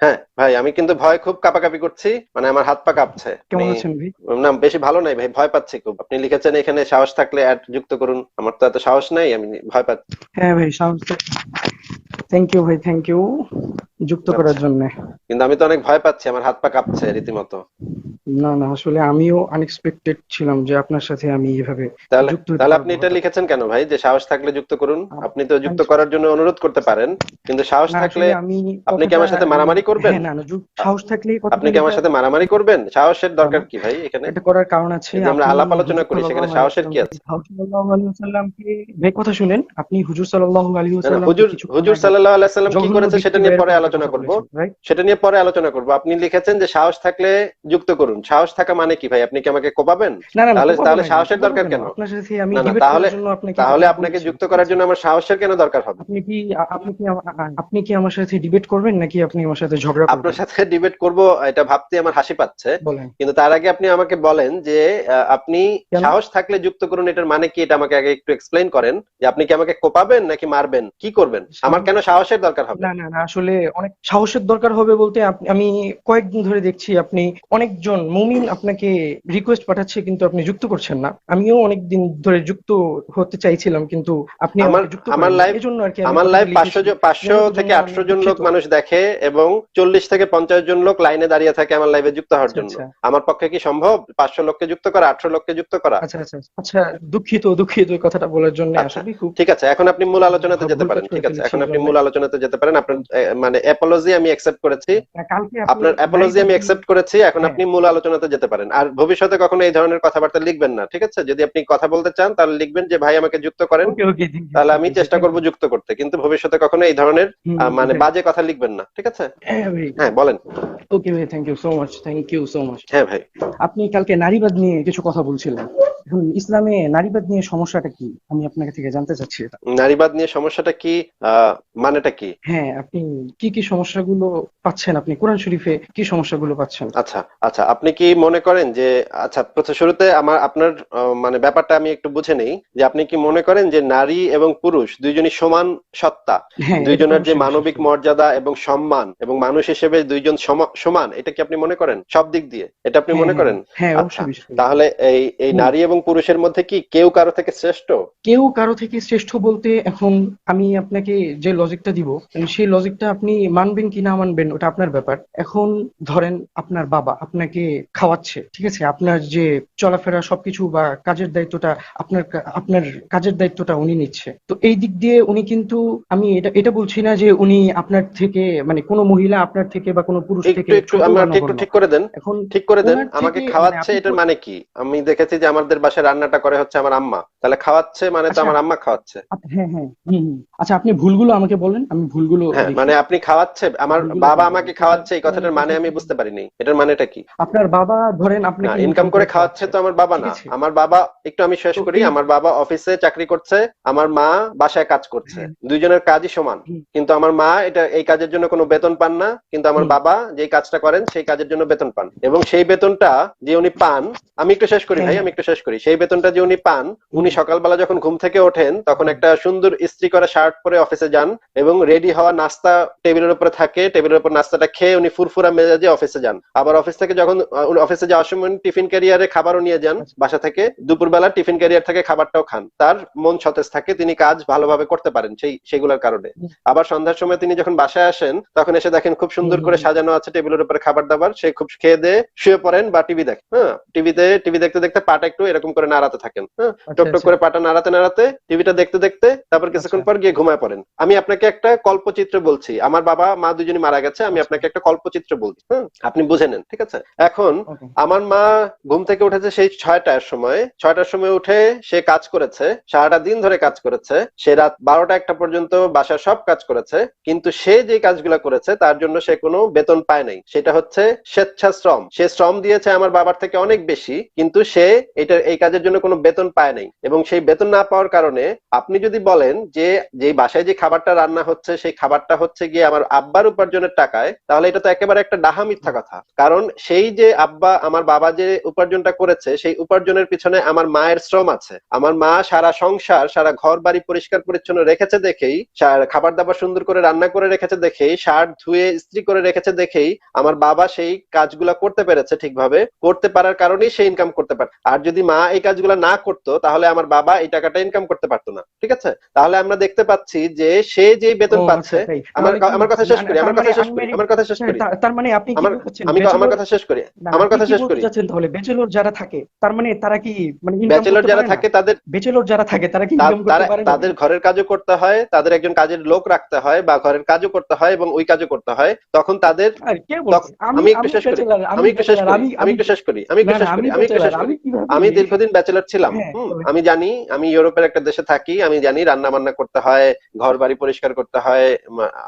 হ্যাঁ ভাই আমি কিন্তু ভয় খুব কাপাকাপি করছি মানে আমার হাত পা কাঁপছে। কেমন আছেন ভাই? না বেশি ভালো নাই ভাই ভয় পাচ্ছি খুব। আপনি লিখেছেন এখানে সাহস থাকলে অ্যাড যুক্ত করুন। আমার তো এত সাহস নাই আমি ভয় পাচ্ছি। হ্যাঁ ভাই সাহস থ্যাংক ইউ ভাই থ্যাংক ইউ যুক্ত আচ্ছা। করার জন্য। কিন্তু আমি তো অনেক ভয় পাচ্ছি আমার হাত পা কাঁপছে রীতিমতো। না না আসলে আমিও আনএক্সপেক্টেড ছিলাম যে আপনার সাথে আমি এভাবে তাহলে তাহলে আপনি এটা লিখেছেন কেন ভাই? যে সাহস থাকলে যুক্ত করুন। আপনি তো যুক্ত করার জন্য অনুরোধ করতে পারেন কিন্তু সাহস থাকলে আমি আপনি কি আমার সাথে মারামারি করবেন? হ্যাঁ না না সাহস থাকলে আপনি কি আমার সাথে মারামারি করবেন? সাহসের দরকার কি ভাই এখানে? এটা করার কারণ আছে। আমরা আলাপ আলোচনা করি, সেখানে সাহসের কি আছে? আলাইহি সাল্লাম সাল্লামকে ভাই কথা শুনেন। আপনি হুজুর সাল্লাল্লাহু আলাইহি ওয়াসাল্লাম হুজুর হুজুর সাল্লাল্লাহু আলাইহি সাল্লাম কি করেছে সেটা নিয়ে পরে আলোচনা করব। সেটা নিয়ে পরে আলোচনা করব। আপনি লিখেছেন যে সাহস থাকলে যুক্ত করুন। সাহস থাকা মানে কি ভাই? আপনি কি আমাকে কোপাবেন? তাহলে- তাহলে সাহসের দরকার কেন? তাহলে- তাহলে আপনাকে যুক্ত করার জন্য আমার সাহসের কেন দরকার হবে? আপনি কি আপনি কি আপনি কি আমার সাথে ডিবেট করবেন নাকি আপনি আমার সাথে ঝগড়া আপনার সাথে ডিবেট করব এটা ভাবতে আমার হাসি পাচ্ছে। কিন্তু তার আগে আপনি আমাকে বলেন যে আপনি সাহস থাকলে যুক্ত করুন এটার মানে কি? এটা আমাকে আগে একটু এক্সপ্লেইন করেন যে আপনি কি আমাকে কোপাবেন নাকি মারবেন? কি করবেন? আমার কেন সাহসের দরকার হবে? না না আসলে অনেক সাহসের দরকার হবে বলতে আমি কয়েকদিন ধরে দেখছি আপনি অনেকজন মুমিন আপনাকে রিকোয়েস্ট পাঠাচ্ছে কিন্তু আপনি যুক্ত করছেন না আমিও অনেকদিন ধরে যুক্ত হতে চাইছিলাম কিন্তু আপনি আমার- যুক্ত আমার করেননি। live- এজন্য আর কি আমার লাইভ লিখেছি। পাঁচশো জন- পাঁচশো এজন্য থেকে আমি আটশো জন লোক দুঃখিত। মানুষ দেখে এবং চল্লিশ থেকে পঞ্চাশ জন লোক লাইনে দাঁড়িয়ে থাকে আমার লাইভে যুক্ত হওয়ার আচ্ছা, জন্য আচ্ছা। আমার পক্ষে কি সম্ভব পাঁচশো লোককে যুক্ত করা আটশো লোককে যুক্ত করা আচ্ছা আচ্ছা আচ্ছা দুঃখিত দুঃখিত এই কথাটা বলার জন্য আচ্ছা। আসলে খুব ঠিক আছে এখন আপনি মূল আলোচনাতে যেতে পারেন ঠিক আছে এখন আপনি মূল আলোচনাতে যেতে পারেন আপনার মানে অ্যাপোলজি আমি অ্যাকসেপ্ট করেছি আপনার অ্যাপোলজি আমি অ্যাকসেপ্ট করেছি এখন হ্যাঁ। আপনি মূল আলোচনাতে যেতে পারেন। আর ভবিষ্যতে কখনো এই ধরনের কথাবার্তা লিখবেন না ঠিক আছে? যদি আপনি কথা বলতে চান তাহলে লিখবেন যে ভাই আমাকে যুক্ত করেন। তাহলে আমি চেষ্টা করব যুক্ত করতে। কিন্তু ভবিষ্যতে কখনো এই ধরনের মানে। বাজে কথা লিখবেন না ঠিক আছে? হ্যাঁ হ্যাঁ বলেন। ওকে ভাই thank you so much thank you so much হ্যাঁ ভাই। আপনি কালকে নারীবাদ নিয়ে কিছু কথা বলছিলেন। এখন ইসলামে নারীবাদ নিয়ে সমস্যাটা কি? আমি আপনাকে থেকে জানতে চাচ্ছি এটা। নারীবাদ নিয়ে সমস্যাটা কি? মানেটা কি? হ্যাঁ আপনি কি কি সমস্যাগুলো পাচ্ছেন? আপনি কোরআন শরীফে কি সমস্যাগুলো পাচ্ছেন? আচ্ছা আচ্ছা আপনি কি মনে করেন যে আচ্ছা প্রথম শুরুতে আমার আপনার মানে ব্যাপারটা আমি একটু বুঝে নেই যে আপনি কি মনে করেন যে নারী এবং পুরুষ দুইজনই সমান সত্তা? হ্যাঁ দুইজনের যে মানবিক মর্যাদা এবং সম্মান এবং মানুষ হিসেবে দুইজন সম- সমান এটা কি আপনি মনে করেন? সব দিক দিয়ে এটা আপনি হ্যাঁ, মনে করেন? হ্যাঁ আচ্ছা। তাহলে এই এই নারী এবং পুরুষের মধ্যে কি কেউ কারও থেকে শ্রেষ্ঠ? কেউ কারও থেকে শ্রেষ্ঠ বলতে এখন আমি আপনাকে যে লজিকটা দিব সেই লজিকটা আপনি মানবেন কি না মানবেন ওটা আপনার ব্যাপার। এখন ধরেন আপনার বাবা আপনাকে খাওয়াচ্ছে ঠিক আছে? আপনার যে চলাফেরা সবকিছু বা কাজের দায়িত্বটা আপনার আপনার কাজের দায়িত্বটা উনি নিচ্ছে। তো এই দিক দিয়ে উনি কিন্তু আমি এটা এটা বলছি না যে উনি আপনার থেকে মানে কোনো মহিলা আপনার থেকে বা কোনো পুরুষ থেকে একটু। ঠিক করে দেন। এখন ঠিক করে দেন আমাকে মানে খাওয়াচ্ছে এটার মানে কি? আমি দেখেছি যে আমাদের বাসায় রান্নাটা করে হচ্ছে আমার আম্মা। তাহলে খাওয়াচ্ছে মানে তো আচ্ছা। আমার আম্মা খাওয়াচ্ছে। হ্যাঁ হ্যাঁ হুম। আচ্ছা আপনি ভুলগুলো আমাকে বলেন আমি ভুলগুলো হ্যাঁ মানে আপনি খাওয়াচ্ছে আমার বাবা আমাকে খাওয়াচ্ছে এই কথাটার মানে আমি বুঝতে পারিনি। এটার মানেটা কি? আপনার বাবা ধরেন না আপনাকে ইনকাম করে খাওয়াচ্ছে তো আমার বাবা না। আমার বাবা একটু আমি শেষ করি আমার বাবা অফিসে চাকরি করছে আমার মা বাসায় কাজ করছে। হ্যাঁ। দুইজনের কাজই সমান। কিন্তু আমার মা এটা এই কাজের জন্য কোনো বেতন পান না কিন্তু আমার বাবা যে কাজটা করেন সেই কাজের জন্য বেতন পান। এবং সেই বেতনটা যে উনি পান আমি একটু শেষ করি ভাই হ্যাঁ। আমি একটু শেষ করি। সেই বেতনটা যে উনি পান উনি সকালবেলা যখন ঘুম থেকে ওঠেন তখন একটা সুন্দর ইস্ত্রি করা শার্ট পরে অফিসে যান এবং রেডি হওয়া নাস্তা টেবিলের উপরে থাকে টেবিলের উপর নাস্তাটা খেয়ে উনি ফুরফুরা মেজাজে অফিসে যান। আবার অফিস থেকে যখন অফিসে যাওয়ার সময় টিফিন ক্যারিয়ারে খাবারও নিয়ে যান বাসা থেকে দুপুরবেলা টিফিন ক্যারিয়ার থেকে খাবারটাও খান। তার মন সতেজ থাকে তিনি কাজ ভালোভাবে করতে পারেন সেই সেগুলোর কারণে। আবার সন্ধ্যার সময় তিনি যখন বাসায় আসেন তখন এসে দেখেন খুব সুন্দর করে সাজানো আছে টেবিলের উপরে খাবার দাবার সে খুব খেয়ে দিয়ে শুয়ে পড়েন বা টিভি দেখেন হ্যাঁ টিভিতে টিভি দেখতে দেখতে পাটা একটু এরকম করে নাড়াতে থাকেন হ্যাঁ? আচ্ছা, টক আচ্ছা। করে পাটা নাড়াতে নাড়াতে টিভিটা দেখতে দেখতে তারপর কিছুক্ষণ আচ্ছা। পর গিয়ে ঘুমায় পড়েন। আমি আপনাকে একটা কল্পচিত্র বলছি। আমার বাবা মা দুজনই মারা গেছে আমি। আপনাকে একটা কল্পচিত্র বলছি হ্যাঁ? আপনি বুঝে নেন ঠিক আছে? এখন আমার মা ঘুম থেকে উঠেছে সেই ছয়টার সময়। ছয়টার সময় উঠে সে কাজ করেছে সারাটা দিন ধরে কাজ করেছে। সে রাত বারোটা একটা পর্যন্ত বাসার সব কাজ করেছে কিন্তু সে যে কাজগুলো করেছে তার জন্য সে কোনো বেতন পায় নাই। সেটা হচ্ছে স্বেচ্ছাশ্রম। সে শ্রম দিয়েছে আমার বাবার থেকে অনেক বেশি কিন্তু সে এটা এই কাজের জন্য কোনো বেতন পায় নাই। এবং সেই বেতন না পাওয়ার কারণে আপনি যদি বলেন যে যে বাসায় যে খাবারটা রান্না হচ্ছে, সেই খাবারটা হচ্ছে গিয়ে আমার আব্বার উপার্জনের টাকায়, তাহলে এটা তো একেবারে একটা ডাহা মিথ্যা কথা। কারণ সেই যে আব্বা, আমার বাবা যে উপার্জনটা করেছে, সেই উপার্জনের পিছনে আমার মায়ের শ্রম আছে। আমার মা সারা সংসার, সারা ঘর বাড়ি পরিষ্কার পরিচ্ছন্ন রেখেছে দেখেই খাবার দাবার সুন্দর করে রান্না করে রেখেছে দেখেই শার্ট ধুয়ে ইস্ত্রি করে রেখেছে দেখেই, আমার বাবা সেই কাজগুলা করতে পেরেছে ঠিকভাবে, করতে পারার কারণেই সে ইনকাম করতে পারে। আর যদি মা এই কাজগুলা না করতো তাহলে আমার বাবা এই টাকাটা ইনকাম করতে পারতো না। ঠিক আছে? তাহলে আমরা দেখতে পাচ্ছি যে সে যেই বেতন পাচ্ছে আচ্ছা, আমার আমার কথা শেষ মানে করি আমার কথা মানে শেষ করি আমার কথা শেষ হ্যাঁ, করি। তার মানে আপনি কি চাচ্ছেন? আমি আমার কথা শেষ করি আমার কথা শেষ করি। চাচ্ছেন তাহলে? ব্যাচেলর যারা থাকে তার মানে তারা কি মানে ব্যাচেলর যারা থাকে তাদের ব্যাচেলর যারা থাকে তারা কি ইনকাম করতে পারে তাদের ঘরের কাজও করতে হয় তাদের একজন কাজের লোক রাখতে হয় বা ঘরের কাজও করতে হয় এবং ওই কাজও করতে হয়। তখন তাদের আমি একটু শেষ করি আমি একটু শেষ করি আমি একটু শেষ করি আমি একটু শেষ করি আমি একটু শেষ করি। আমি বলি? দীর্ঘদিন ব্যাচেলর ছিলাম। হ্যাঁ, আমি জানি আমি ইউরোপের একটা দেশে থাকি আমি জানি রান্না বান্না করতে হয় ঘর বাড়ি পরিষ্কার করতে হয়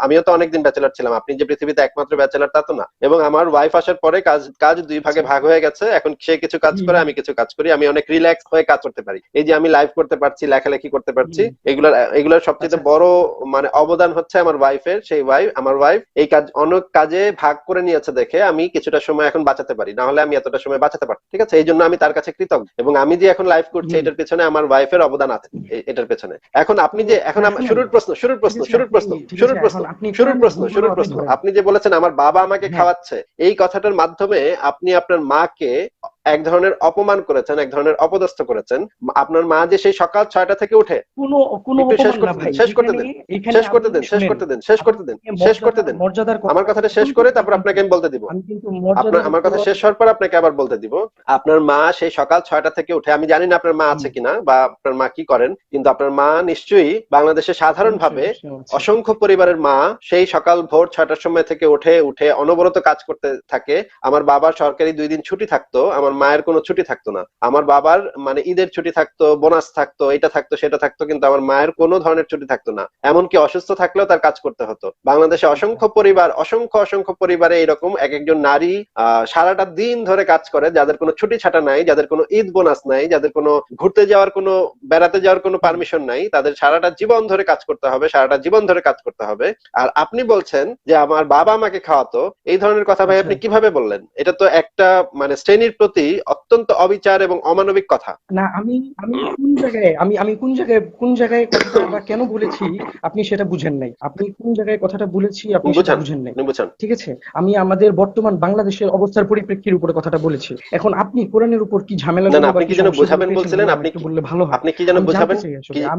আমিও তো অনেকদিন ব্যাচেলর ছিলাম। আপনি যে পৃথিবীতে একমাত্র ব্যাচেলর তা তো না। এবং আমার ওয়াইফ আসার পরে কাজ কাজ দুই ভাগে ভাগ হয়ে গেছে। এখন সে কিছু কাজ করে আমি কিছু কাজ করি। আমি অনেক রিল্যাক্স হয়ে কাজ করতে পারি। এই যে আমি লাইভ করতে পারছি লেখালেখি করতে পারছি। এগুলোর এগুলোর সবচেয়ে আচ্ছা। বড় মানে অবদান হচ্ছে আমার ওয়াইফের সেই ওয়াইফ আমার ওয়াইফ এই কাজ অনেক কাজে ভাগ করে নিয়েছে দেখে আমি কিছুটা সময় এখন বাঁচাতে পারি। না হলে আমি এতটা সময় বাঁচাতে পারতাম। ঠিক আছে? এই জন্য আমি তার কাছে কৃতজ্ঞ। এবং আমি যে এখন লাইভ করছি এটার পেছনে আমার ওয়াইফের অবদান আছে এটার পেছনে। এখন আপনি যে এখন আমার শুরুর প্রশ্ন শুরুর প্রশ্ন শুরুর প্রশ্ন শুরুর প্রশ্ন শুরুর প্রশ্ন শুরুর প্রশ্ন। আপনি যে বলেছেন আমার বাবা আমাকে হ্যাঁ। খাওয়াচ্ছে এই কথাটার মাধ্যমে আপনি আপনার মাকে এক ধরনের অপমান করেছেন এক ধরনের অপদস্থ করেছেন। আপনার মা যে সেই সকাল ছয়টা থেকে উঠে শেষ করতে দিন, শেষ করতে দিন, শেষ করতে দেন শেষ করতে দেন শেষ করতে দেন আমার কথাটা শেষ করে তারপর আপনাকে আমি বলতে দিব। আপনার আমার কথা শেষ হওয়ার পর আপনাকে আবার বলতে দিব। আপনার মা সেই সকাল ছয়টা থেকে উঠে আমি জানি না আপনার মা আছে কিনা বা আপনার মা কি করেন কিন্তু আপনার মা নিশ্চয়ই বাংলাদেশে সাধারণভাবে। অসংখ্য পরিবারের মা সেই সকাল ভোর ছয়টার সময় থেকে উঠে উঠে অনবরত কাজ করতে থাকে। আমার বাবার সরকারি দুই দিন ছুটি থাকতো আমার মায়ের কোনো ছুটি থাকতো না। আমার বাবার মানে ঈদের ছুটি থাকতো, বোনাস থাকতো, এটা থাকতো, সেটা থাকতো, কিন্তু আমার মায়ের কোনো ধরনের ছুটি থাকতো না। এমনকি অসুস্থ থাকলেও তার কাজ করতে হতো। বাংলাদেশে অসংখ্য পরিবার, অসংখ্য অসংখ্য পরিবারে এরকম এক একজন নারী সারাটা দিন ধরে কাজ করে, যাদের কোনো ছুটি ছাটা নাই, যাদের কোনো ঈদ বোনাস নাই, যাদের কোনো ঘুরতে যাওয়ার কোনো, বেড়াতে যাওয়ার কোনো পারমিশন নাই, তাদের সারাটা জীবন ধরে কাজ করতে হবে, সারাটা জীবন ধরে কাজ করতে হবে। আর আপনি বলছেন যে আমার বাবা আমাকে খাওয়াতো, এই ধরনের কথা ভাই আপনি। কীভাবে বললেন? এটা তো একটা মানে শ্রেণির প্রতি অত্যন্ত অবিচার এবং অমানবিক কথা। না আমি আমি কোন জায়গায় আমি আমি কোন জায়গায় কোন জায়গায় কথাটা কেন বলেছি আপনি সেটা বুঝেন নাই। আপনি কোন জায়গায় কথাটা বলেছি আপনি সেটা বুঝেন নাই। ঠিক আছে? আমি আমাদের বর্তমান বাংলাদেশের অবস্থার পরিপ্রেক্ষির উপরে কথাটা বলেছি। এখন আপনি কোরআনের উপর কি ঝামেলা না, আপনি কি যেন বোঝাবেন বলছিলেন, আপনি কি- বললে ভালো হয়। আপনি কি যেন বোঝাবেন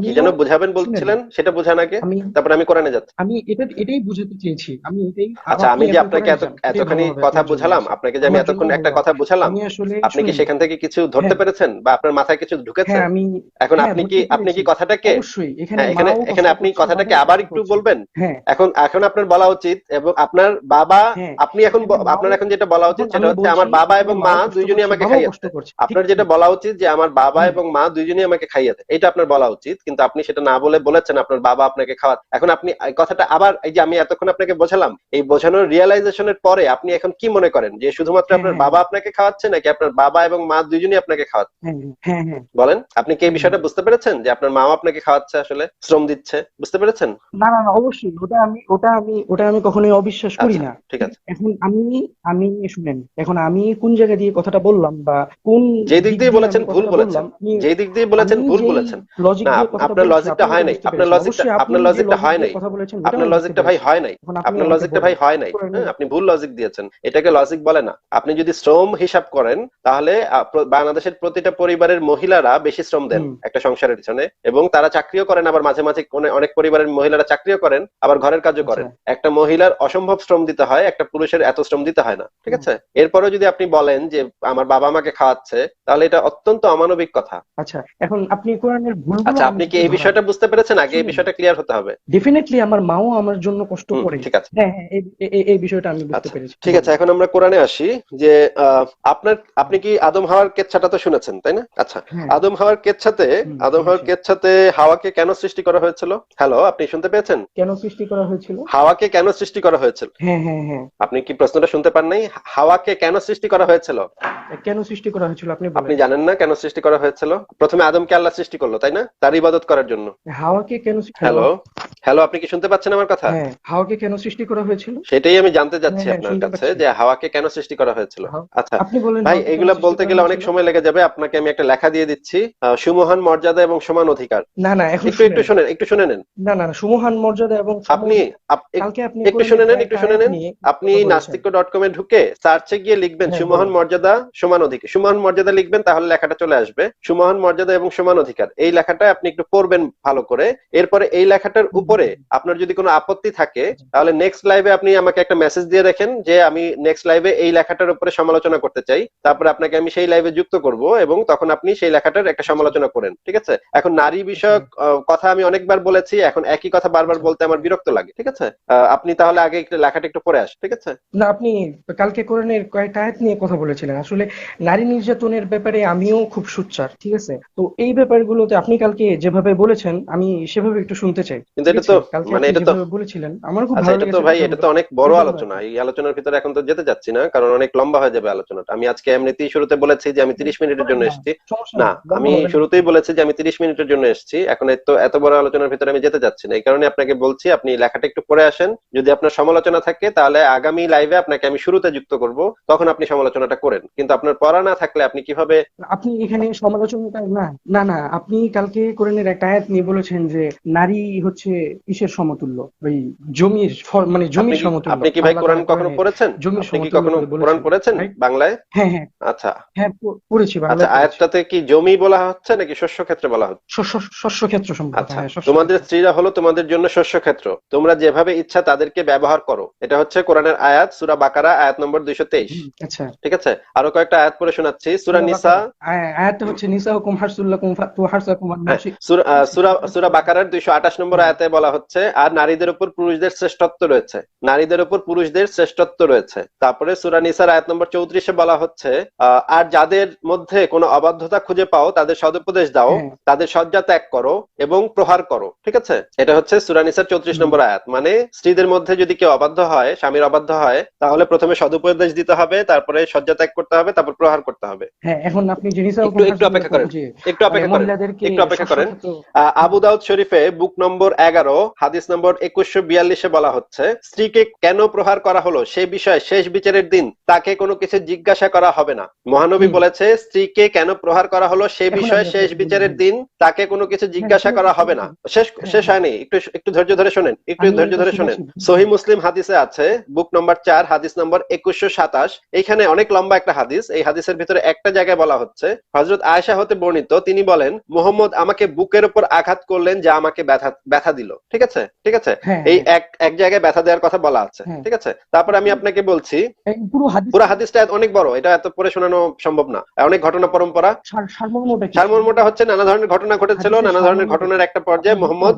কি যেন বোঝাবেন বলছিলেন? সেটা বোঝান আগে। আমি তারপর আমি কোরআনে যাচ্ছি। আমি এটা এটাই বুঝাতে চেয়েছি। আমি এটাই আচ্ছা আমি যে আপনাকে এত এতখানি কথা। বুঝালাম আপনাকে যে আমি এতক্ষণ একটা কথা বুঝালাম আমি আসলে আপনি কি সেখান থেকে কিছু ধরতে হ্যাঁ। পেরেছেন বা আপনার মাথায় কিছু ঢুকেছে? হ্যাঁ আমি এখন হ্যাঁ, আপনি কি আপনি কি কথাটাকে এখানে এখানে আপনি কথাটাকে আবার একটু বলবেন? এখন এখন আপনার বলা উচিত এবং আপনার বাবা। আপনি এখন আপনার এখন যেটা বলা উচিত সেটা হচ্ছে আমার বাবা এবং মা দুইজনই আমাকে বাবাও খাইয়ে দেয় আপনার যেটা বলা উচিত যে আমার বাবা এবং মা দুইজনই আমাকে খাইয়ে দেয় এটা আপনার বলা উচিত কিন্তু আপনি সেটা না বলে বলেছেন আপনার বাবা আপনাকে খাওয়া এখন আপনি কথাটা আবার এই যে আমি এতক্ষণ আপনাকে বোঝালাম এই বোঝানোর রিয়েলাইজেশনের পরে আপনি এখন কি মনে করেন? যে শুধুমাত্র আপনার। বাবা আপনাকে খাওয়াচ্ছে নাকি আপনার বাবা এবং মা দুইজনই আপনাকে খাওয়াচ্ছে। হ্যাঁ হ্যাঁ হ্যাঁ। বলেন আপনি কি এই বিষয়টা বুঝতে পেরেছেন যে আপনার মাও আপনাকে খাওয়াচ্ছে আসলে শ্রম দিচ্ছে? বুঝতে পেরেছেন? না না অবশ্যই। ওটা আমি ওটা আমি ওটা আমি কখনোই অবিশ্বাস করি আচ্ছা, না। ঠিক আছে। এখন আমি আমি শুনেন এখন আমি কোন জায়গা দিয়ে কথাটা বললাম বা কোন যে দিক দিয়ে বলেছেন ভুল বলেছেন যে দিক দিয়ে বলেছেন ভুল বলেছেন। লজিক না, আপ- আপনার লজিকটা হয় নাই। আপনার। লজিকটা আপনার লজিকটা হয় নাই। কথা বলেছেন, আপনার লজিকটা ভাই হয় নাই। আপনার লজিকটা ভাই হয় নাই। আপনি ভুল লজিক দিয়েছেন। এটাকে লজিক বলে না। আপনি যদি শ্রম হিসাব করেন তাহলে বাংলাদেশের প্রতিটা পরিবারের মহিলারা বেশি শ্রম দেন একটা সংসারের পিছনে এবং তারা চাকরিও করেন আবার মাঝে মাঝে অনেক পরিবারের মহিলারা চাকরিও করেন আবার ঘরের কাজও করেন। আচ্ছা। একটা মহিলার অসম্ভব শ্রম দিতে হয় একটা পুরুষের এত শ্রম দিতে হয় না ঠিক আছে? এরপরেও যদি আপনি বলেন যে আমার বাবা আমাকে খাওয়াচ্ছে তাহলে এটা অত্যন্ত অমানবিক কথা। আচ্ছা এখন আপনি কোরআনের ভুল আচ্ছা আপনি কি এই বিষয়টা বুঝতে পেরেছেন? আগে এই বিষয়টা ক্লিয়ার হতে হবে। ডেফিনেটলি আমার মাও আমার জন্য কষ্ট করে। ঠিক আছে। হ্যাঁ হ্যাঁ এই- বিষয়টা আমি বুঝতে আচ্ছা, পেরেছি। ঠিক আছে এখন আমরা কোরআনে আসি যে আহ, আপনার আপনি কি আদম হাওয়ার কেচ্ছাটা তো শুনেছেন তাই না? আচ্ছা হ্যাঁ। আদম হাওয়ার কেচ্ছাতে আদম হাওয়ার। কেচ্ছাতে হাওয়াকে কেন সৃষ্টি করা হয়েছিল? হ্যালো আপনি শুনতে পেয়েছেন? কেন সৃষ্টি করা হয়েছিল? হাওয়াকে কেন সৃষ্টি করা হয়েছিল? হ্যাঁ হ্যাঁ আপনি কি প্রশ্নটা শুনতে পান নাই? হাওয়াকে কেন সৃষ্টি করা হয়েছিল? কেন সৃষ্টি করা হয়েছিল আপনি আপনি জানেন না কেন সৃষ্টি করা হয়েছিল? প্রথমে আদমকে আল্লাহ সৃষ্টি করল তাই না? তার ইবাদত করার জন্য। হাওয়াকে কেন হ্যালো হ্যালো। আপনি কি শুনতে পাচ্ছেন আমার কথা? হাওয়াকে কেন সৃষ্টি করা হয়েছিল? সেটাই আমি জানতে যাচ্ছি আপনার কাছে। যে হাওয়াকে কেন সৃষ্টি করা হয়েছিল। আচ্ছা আপনি বলেন ভাই এগুলা বলতে গেলে অনেক সময় লেগে যাবে। আপনাকে আমি একটা লেখা দিয়ে দিচ্ছি। সুমহান মর্যাদা এবং সমান অধিকার। না না এখন একটু একটু শুনেন। একটু শুনে নেন। না না না সুমহান মর্যাদা এবং আপনি একটু শুনে নেন একটু শুনে নেন। আপনি কথা বলেছেন। নাস্তিক ডট কমে ঢুকে সার্চে গিয়ে লিখবেন হ্যাঁ, সুমহান মর্যাদা সমান অধিকার। সুমহান মর্যাদা লিখবেন তাহলে লেখাটা চলে আসবে। সুমহান মর্যাদা এবং সমান অধিকার। এই লেখাটা আপনি একটু পড়বেন ভালো করে। এরপরে এই লেখাটার উপরে আপনার যদি কোনো আপত্তি থাকে তাহলে নেক্সট লাইভে আপনি আমাকে একটা মেসেজ দিয়ে রাখেন যে আমি নেক্সট লাইভে এই লেখাটার উপরে সমালোচনা করতে চাই। তারপরে আপনাকে আমি সেই লাইভে যুক্ত করব এবং তখন আপনি সেই লেখাটার একটা সমালোচনা করেন ঠিক আছে? এখন নারী বিষয়ক কথা আমি অনেকবার বলেছি এখন একই কথা বারবার বলতে আমার বিরক্ত লাগে ঠিক আছে? আপনি তাহলে আগে একটু লেখাটা একটু পড়ে আসেন ঠিক আছে? না আপনি কালকে কোরআনের কয়েকটা আয়াত নিয়ে কথা বলেছিলেন। আসলে নারী নির্যাতনের ব্যাপারে আমিও খুব সোচ্চার ঠিক আছে? তো এই ব্যাপারগুলোতে আপনি কালকে যেভাবে বলেছেন আমি সেভাবে একটু শুনতে চাই কিন্তু এটা তো মানে এটা তো বলেছিলেন আমার খুব ভালো এটা তো লেগেছে ভাই এটা তো অনেক বড় আলোচনা এই আলোচনার ভিতরে এখন তো যেতে যাচ্ছি না কারণ অনেক লম্বা হয়ে যাবে আলোচনাটা। আমি আজকে এমনিতেই শুরুতে বলেছি যে আমি তিরিশ মিনিটের জন্য এসেছি। না আমি শুরুতেই বলেছি যে আমি তিরিশ মিনিটের জন্য এসেছি। এখন এত এত বড় আলোচনার ভিতরে আমি যেতে যাচ্ছি না। এই কারণে আপনাকে বলছি আপনি লেখাটা একটু পড়ে আসেন। যদি আপনার সমালোচনা থাকে তাহলে আগামী লাইভে আপনাকে আমি শুরুতে যুক্ত করব। তখন আপনি সমালোচনাটা করেন। কিন্তু আপনার পড়া না থাকলে আপনি কীভাবে আপনি এখানে সমালোচনাটা না না না আপনি কালকে কোরআনের একটা আয়াত নিয়ে বলেছেন যে নারী হচ্ছে ইসের সমতুল্য। ওই জমির মানে জমির সমতুল্য। আপনি কি ভাই কোরআন কখনো পড়েছেন? জমির সমতুল্য কখনো কোরআন পড়েছেন বাংলায়? হ্যাঁ হ্যাঁ। আচ্ছা। হ্যাঁ পড়েছি আচ্ছা আয়াতটাতে কি জমি বলা হচ্ছে নাকি শস্য ক্ষেত্রে বলা হচ্ছে? শস্য ক্ষেত্র আচ্ছা হ্যাঁ তোমাদের স্ত্রীরা হলো তোমাদের জন্য শস্য ক্ষেত্র। তোমরা যেভাবে ইচ্ছা তাদেরকে ব্যবহার করো। এটা হচ্ছে কোরআনের আয়াত সুরা বাকারা আয়াত নম্বর দুইশো তেইশ। আচ্ছা। ঠিক আছে? আরও কয়েকটা আয়াত পড়ে শোনাচ্ছি। সুরা নিসা আয়াতটা হচ্ছে নিসা হুকুম হারসুল্লাকুম ফাতু হারসাকুম আন হ্যাঁ, সুরা- সুরা বাকারার দুইশো আঠাশ নম্বর আয়াতে বলা হচ্ছে আর নারীদের উপর পুরুষদের শ্রেষ্ঠত্ব রয়েছে। নারীদের উপর পুরুষদের শ্রেষ্ঠত্ব রয়েছে। তারপরে সুরা নিসার আয়াত নম্বর চৌত্রিশে বলা হচ্ছে আর যাদের মধ্যে কোনো অবাধ্যতা খুঁজে পাও তাদের সদুপদেশ দাও হ্যাঁ। তাদের শয্যা ত্যাগ করো এবং প্রহার করো ঠিক আছে? এটা হচ্ছে সুরা নিসার চৌত্রিশ নম্বর আয়াত। মানে স্ত্রীদের মধ্যে যদি কেউ অবাধ্য হয় স্বামীর অবাধ্য হয় তাহলে প্রথমে সদুপদেশ দিতে হবে তারপরে শয্যা ত্যাগ করতে হবে তারপর প্রহার করতে হবে। হ্যাঁ এখন আপনি একটু- একটু অপেক্ষা করেন। একটু অপেক্ষা করেন। একটু অপেক্ষা করেন। আবু দাউদ শরীফে বুক নম্বর এগারো হাদিস নম্বর একুশশো বিয়াল্লিশে বলা হচ্ছে স্ত্রীকে কেন প্রহার করা হলো? সে বিষয়ে শেষ বিচারের দিন তাকে কোনো কিছু জিজ্ঞাসা করা হবে না। মহানবী। বলেছে স্ত্রীকে কেন প্রহার করা হলো সে বিষয়ে শেষ বিচারের দিন তাকে কোনো কিছু জিজ্ঞাসা হ্যাঁ, করা হবে না। শেষ হ্যাঁ, শেষ হ্যাঁ। হয়নি। একটু একটু ধৈর্য ধরে শোনেন একটু ধৈর্য ধরে শোনেন। সহি মুসলিম হাদিসে আছে বুক নম্বর চার হাদিস নম্বর একুশশো সাতাশ। এখানে অনেক লম্বা একটা হাদিস। এই হাদিসের ভিতরে একটা জায়গায় বলা হচ্ছে হজরত আয়েশা হতে বর্ণিত তিনি বলেন মোহাম্মদ আমাকে বুকের উপর আঘাত করলেন যা আমাকে ব্যথা ব্যথা দিল। ঠিক আছে? ঠিক আছে? এই। এক এক জায়গায় ব্যথা দেওয়ার কথা বলা আছে। ঠিক আছে? তারপর আমি আপনাকে বলছি পুরো হাদিসটা অনেক বড় এটা এত পরে শোনানো সম্ভব না। অনেক ঘটনা পরম্পরা। সারমর্মটা হচ্ছে নানা ধরনের ঘটনা ঘটেছিল নানা ধরনের ঘটনার একটা পর্যায়ে মোহাম্মদ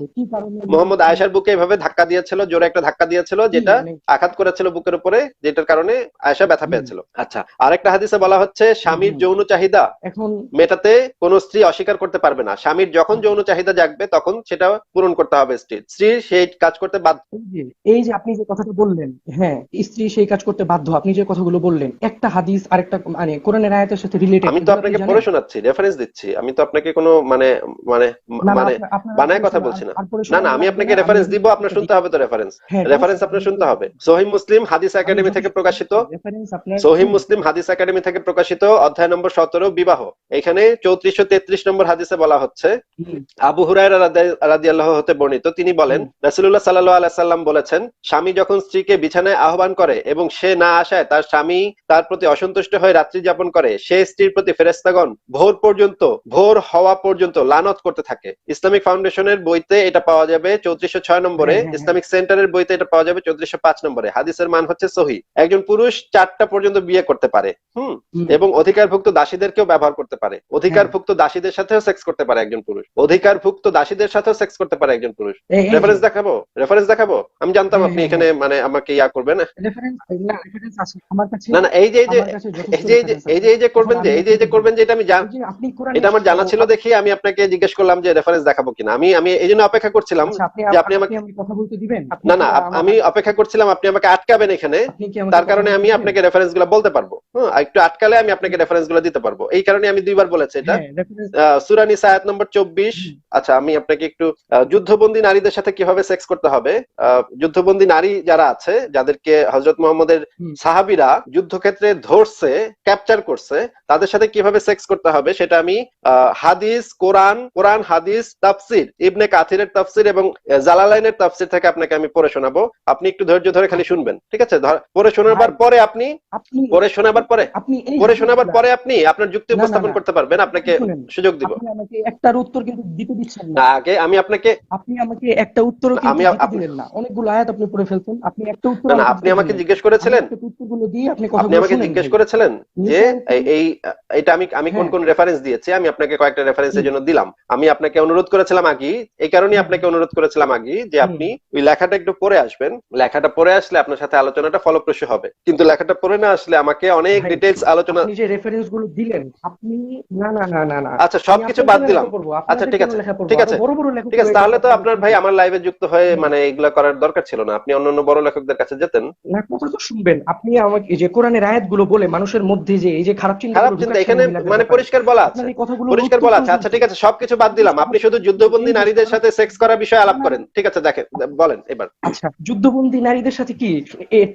মোহাম্মদ আয়েশার বুকে এভাবে ধাক্কা দিয়েছিল জোরে একটা ধাক্কা দিয়েছিল যেটা মানে? আঘাত করেছিল বুকের উপরে যেটার কারণে আয়েশা ব্যথা পেয়েছিল। আচ্ছা আরেকটা হাদিসে বলা হচ্ছে স্বামীর যৌন চাহিদা এখন মেটাতে কোন স্ত্রী অস্বীকার করতে পারবে না। স্বামীর যখন যৌন চাহিদা জাগবে তখন সেটা পূরণ করতে হবে স্ত্রী স্ত্রী সেই কাজ করতে বাধ্য এই যে এই যে আপনি যে কথাটা বললেন হ্যাঁ স্ত্রী সেই কাজ করতে বাধ্য। আপনি যে কথাগুলো বললেন একটা হাদিস আরেকটা মানে কোরআনের আয়াতের সাথে রিলেটেড আমি তো আপনাকে পড়ে শোনাচ্ছি রেফারেন্স দিচ্ছি। আমি তো আপনাকে কোনো মানে মানে মানে বানায় কথা বলছি না। না না আমি আপনাকে রেফারেন্স দিব আপনার শুনতে হবে তো রেফারেন্স হ্যাঁ, রেফারেন্স আপনার শুনতে হবে। সহি মুসলিম হাদিস একাডেমি থেকে প্রকাশিত। রেফারেন্স আপনার সহি মুসলিম হাদিস একাডেমি থেকে প্রকাশিত অধ্যায় নম্বর সতেরো বিবাহ। এখানে চৌত্রিশশো তেত্রিশ নম্বর হাদিসে বলা হচ্ছে আবু হুরায়রা রাদিয়াল্লাহু হতে বর্ণিত। তিনি বলেন রাসূলুল্লাহ সাল্লাল্লাহু আলাইহি সাল্লাম বলেছেন স্বামী যখন স্ত্রীকে বিছানায় আহ্বান করে এবং সে না আসায় তার স্বামী তার প্রতি অসন্তুষ্ট হয়ে রাত্রি যাপন করে সে স্ত্রীর প্রতি ফেরেশতাগণ ভোর পর্যন্ত ভোর হওয়া পর্যন্ত লানত করতে থাকে। ইসলামিক ফাউন্ডেশনের বইতে এটা পাওয়া যাবে চৌত্রিশশো ছয় নম্বরে হ্যাঁ, হ্যাঁ, হ্যাঁ। ইসলামিক সেন্টারের বইতে এটা পাওয়া যাবে চৌত্রিশশো পাঁচ নম্বরে। হাদিসের মান হচ্ছে সহি। একজন পুরুষ চারটা পর্যন্ত বিয়ে করতে পারে হুম? এবং অধিকারভুক্ত দাসীদেরকেও ব্যবহার করতে পারে। অধিকারভুক্ত দাসীদের সাথেও সেক্স করতে পারে একজন পুরুষ। অধিকারভুক্ত দাসীদের সাথেও সেক্স করতে পারে একজন পুরুষ। রেফারেন্স দেখাবো? রেফারেন্স দেখাবো? আমি জানতাম আপনি এখানে মানে আমাকে ইয়া করবেন। না না এই যে এই যে এই যে এই যে এই যে করবেন যে এই যে এই যে করবেন যে এটা আমি এটা আমার জানা ছিল দেখি আমি আপনাকে জিজ্ঞেস করলাম যে রেফারেন্স দেখাবো কিনা। আমি আমি এই জন্য অপেক্ষা করছিলাম আচ্ছা, যে আপনি আমাকে- আমি কথা বলতে দিবেন? না না আমি অপেক্ষা করছিলাম আপনি আমাকে আটকাবেন এখানে। তার কারণে আমি আপনাকে রেফারেন্সগুলো বলতে পারব। হ্যাঁ একটু আটকালে আমি আপনাকে রেফারেন্সগুলো দিতে পারব। এই কারণে আমি দুইবার বলেছি এটা। হ্যাঁ, সুরানি সায়াত নম্বর চব্বিশ। আচ্ছা আমি আপনাকে একটু যুদ্ধবন্দী নারীদের সাথে কীভাবে সেক্স করতে হবে? যুদ্ধবন্দী নারী যারা আছে যাদেরকে হজরত মোহাম্মদের সাহাবিরা যুদ্ধক্ষেত্রে ধরছে ক্যাপচার করছে তাদের সাথে কীভাবে সেক্স করতে হবে সেটা আমি হাদিস কোরআন কোরআন হাদিস তাফসির ইবনে কাথিরের তাফসির এবং জালালাইনের তাফসির থেকে আপনাকে আমি পড়ে শোনাবো। আপনি একটু ধৈর্য ধরে খালি শুনবেন ঠিক আছে? পড়ে শোনাবার পরে আপনি পড়ে শোনাবার পরে পড়ে শোনাবার পরে আপনি আপনার যুক্তি উপস্থাপন করতে পারবেন আপনাকে সুযোগ দিব। আমাকে একটার উত্তর কিন্তু দিতে দিচ্ছেন না। আগে আমি আপনাকে আপনি আমাকে একটা উত্তর আমি দিলেন না। অনেকগুলো আয়াত আপনি পড়ে ফেলছেন। আপনি একটা উত্তর না আপনি আমাকে জিজ্ঞেস করেছিলেন। উত্তরগুলো দিয়ে আপনি আপনি আমাকে জিজ্ঞেস করেছিলেন? যে। এই এটা আমি আমি কোন হ্যাঁ। কোন রেফারেন্স দিয়েছি? আমি আপনাকে কয়েকটা রেফারেন্সের জন্য দিলাম। আমি আপনাকে অনুরোধ করেছিলাম আগে এই আপনাকে অনুরোধ করেছিলাম আগে যে আপনি ওই লেখাটা একটু পড়ে আসবেন। লেখাটা পড়ে আসলে আপনার সাথে আলোচনাটা ফলপ্রসূ হবে। কিন্তু লেখাটা পড়ে না আসলে আমাকে অনেক ভাই, ডিটেলস আলোচনা আপনি যে রেফারেন্সগুলো দিলেন আপনি না না না না না। আচ্ছা সবকিছু বাদ দিলাম। আচ্ছা, ঠিক আছে, ঠিক আছে, ঠিক আছে তাহলে তো আপনার ভাই আমার লাইভে যুক্ত হয়ে মানে এগুলা করার দরকার ছিল না। আপনি অন্যান্য বড় লেখকদের কাছে যেতেন। না কথা তো শুনবেন। আপনি আমাকে যে কোরআনের বলে মানুষের মধ্যে যে এই যে খারাপ চিন্তা খারাপ চিন্তা এখানে মানে পরিষ্কার বলা আছে। পরিষ্কার বলা আছে। আচ্ছা ঠিক আছে সবকিছু বাদ দিলাম। আপনি শুধু যুদ্ধবন্দী নারীদের সাথে সেক্স করার বিষয়ে আলাপ করেন। ঠিক আছে দেখেন বলেন এবার। আচ্ছা যুদ্ধবন্দী নারীদের সাথে কি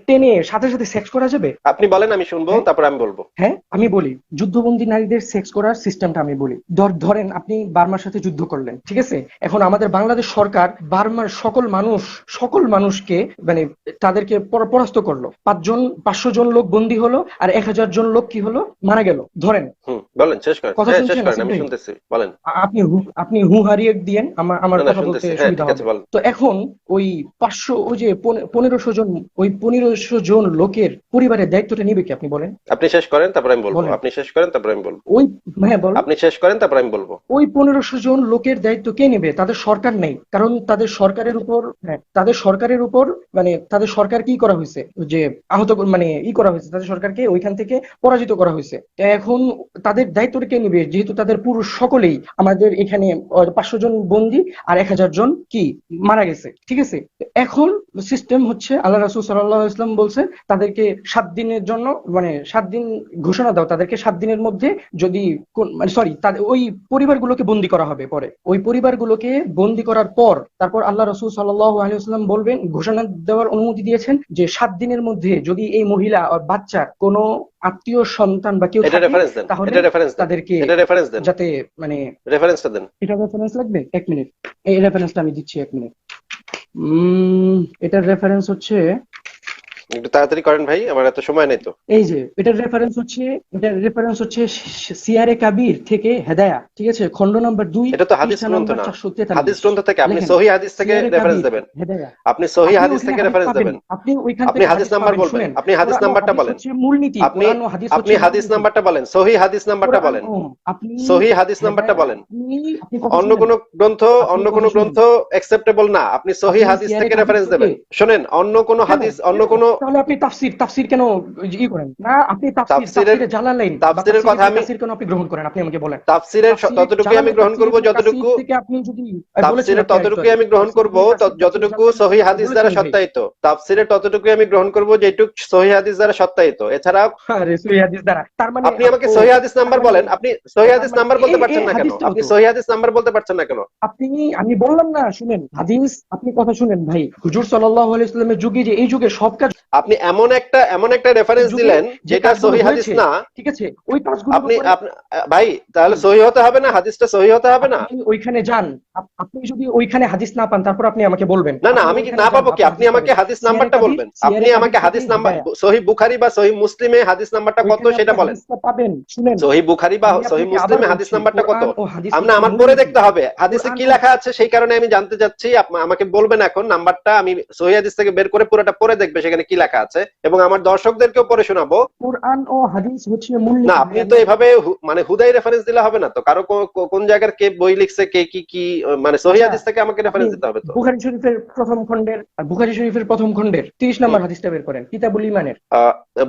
টেনে সাথে সাথে সেক্স করা যাবে? আপনি বলেন আমি শুনব হ্যাঁ। তারপর আমি বলব। হ্যাঁ আমি বলি যুদ্ধবন্দী নারীদের সেক্স করার সিস্টেমটা আমি বলি। ধর ধরেন আপনি বার্মার সাথে যুদ্ধ করলেন ঠিক আছে? এখন আমাদের বাংলাদেশ সরকার বার্মার সকল মানুষ সকল মানুষকে মানে তাদেরকে পরাস্ত করল। পাঁচজন পাঁচশো জন লোক বন্দী হলো আর এক হাজার জন লোক কি হলো? মারা গেল। ধরেন। বলেন শেষ করেন। কথা হ্যাঁ শেষ শুনছেন, করেন আমি শুনতেছি বলেন। আপনি হু- আপনি হু হারিয়ে দিয়েন আমার আমার কথা বলতে হ্যাঁ সুবিধা হবে। তো এখন ওই পাঁচশো ওই যে পনে- পনেরোশো জন ওই পনেরোশো জন লোকের পরিবারের দায়িত্বটা নিবে কি আপনি বলেন? আপনি শেষ করেন তারপর আমি বলব। আপনি শেষ করেন তারপর আমি বলব। ওই হ্যাঁ বল আপনি শেষ করেন তারপর আমি বলব। ওই পনেরোশো জন লোকের দায়িত্ব কে নেবে? তাদের সরকার নেই। কারণ তাদের সরকারের উপর হ্যাঁ, তাদের সরকারের উপর মানে তাদের সরকার কি করা হয়েছে? যে আহত মানে ই করা হয়েছে। তাদের সরকারকে ওইখান থেকে পরাজিত করা হয়েছে। এখন তাদের দায়িত্বটা কে নেবে? যেহেতু তাদের পুরুষ সকলেই আমাদের এখানে পাঁচশো জন বন্দি আর এক হাজার জন কি? মারা গেছে। ঠিক আছে? এখন সিস্টেম হচ্ছে, আল্লাহ রাসুল সাল্লাহ ইসলাম বলছে তাদেরকে সাত দিনের জন্য মানে সাত দিন ঘোষণা দাও। তাদেরকে সাত দিনের মধ্যে যদি মানে সরি তাদের, ওই পরিবারগুলোকে বন্দি করা হবে পরে। ওই পরিবারগুলোকে বন্দি করার পর, তারপর আল্লাহ রসুল সাল্লাহ আলিয়াল্লাম বলবেন, ঘোষণা দেওয়ার অনুমতি দিয়েছেন যে সাত দিনের মধ্যে যদি এই মহিলা বাচ্চার কোনো আত্মীয় সন্তান বা কেউ রেফারেন্স তাহলে তাদেরকে এটা রেফারেন্স যাতে মানে রেফারেন্সটা দেন। এটা রেফারেন্স লাগবে? এক মিনিট এই রেফারেন্সটা আমি দিচ্ছি এক মিনিট উম এটার রেফারেন্স হচ্ছে একটু তাড়াতাড়ি করেন ভাই আমার এত সময় নেই তো। এই যে এটার রেফারেন্স হচ্ছে এটার রেফারেন্স হচ্ছে সিয়ারে কাবির থেকে হেদায়া ঠিক আছে? নাম্বার দুই এটা তো হাদিস গ্রন্থ না। হাদিস গ্রন্থ থেকে আপনি সহি হাদিস থেকে রেফারেন্স দেবেন। আপনি সহি হাদিস থেকে রেফারেন্স দেবেন। আপনি ওইখান আপনি হাদিস নাম্বার বলবেন আপনি হাদিস নাম্বারটা বলেন। মূলনীতি আপনি হাদিস আপনি হাদিস নাম্বারটা বলেন। সহি হাদিস নাম্বারটা বলেন। আপনি সহি হাদিস নাম্বারটা বলেন। অন্য। কোন গ্রন্থ অন্য কোন গ্রন্থ অ্যাকসেপ্টেবল না। আপনি সহি হাদিস থেকে রেফারেন্স দেবেন। শুনেন অন্য কোন হাদিস অন্য কেন? তাহলে আপনি তাফসির তাফসির কেন ই করেন? না আপনি তাফসির তাফসিরের- তাফসিরে জালালাইন তাফসিরের কথা আমি- তাফসির কেন আপনি গ্রহণ করেন? আপনি আমাকে বলেন। তাফসিরের ততটুকুই আমি গ্রহণ করব যতটুকু থেকে আপনি যদি তাফসিরের ততটুকুই আমি গ্রহণ করব যতটুকু হাদিস দ্বারা সত্যায়িত। তাফসিরের ততটুকুই আমি গ্রহণ করব যেটুক সহি হাদিস দ্বারা সত্যায়িত। এছাড়া আরে সহি হাদিস দ্বারা। তার মানে আপনি আমাকে ও- সহি হাদিস নাম্বার মানে- বলেন। আপনি সহি হাদিস মানে নাম্বার বলতে পারছেন না কেন? আপনি তো। সহি হাদিস নাম্বার বলতে পারছেন না কেন? আপনি আমি বললাম না শুনেন হাদিস আপনি কথা শুনেন ভাই। হুজুর সাল্লাল্লাহু আলাইহি ওয়াসাল্লামের যুগে যে এই যুগে সব কাজ আপনি এমন একটা এমন একটা রেফারেন্স দিলেন যেটা সহি হাদিস না। ঠিক আছে ওই কাজগুলো আপনি ভাই তাহলে সহি হতে হবে না? হাদিসটা সহি হতে হবে না? ওইখানে যান। আপনি যদি ওইখানে হাদিস না পান তারপর আপনি আমাকে বলবেন। না না আমি কি না পাবো কি? আপনি আমাকে হাদিস নাম্বারটা বলবেন। আপনি আমাকে হাদিস নাম্বার সহি বুখারি বা সহি মুসলিমে হাদিস নাম্বারটা কত সেটা বলেন। পাবেন শুনেন। সহি বুখারি বা সহি মুসলিমে হাদিস নাম্বারটা কত? আমরা আমার। পরে দেখতে হবে। হাদিসে কি লেখা আছে সেই কারণে আমি জানতে চাচ্ছি আমাকে বলবেন এখন নাম্বারটা আমি সহি হাদিস থেকে বের করে পুরোটা পরে দেখবে সেখানে কি লেখা আছে এবং আমার দর্শকদেরকেও পড়ে শোনাবো। কোরআন ও হাদিস হচ্ছে মূল না আপনি তো এভাবে মানে হুদাই রেফারেন্স দিলে হবে না তো। কারও কোন জায়গার কে বই লিখছে কে কি কি মানে সহি হাদিস থেকে আমাকে রেফারেন্স দিতে হবে তো। বুখারী শরীফের প্রথম খণ্ডের আর বুখারী শরীফের প্রথম খণ্ডের তিরিশ নম্বর হাদিসটা বের করেন কিতাবুল ইমানের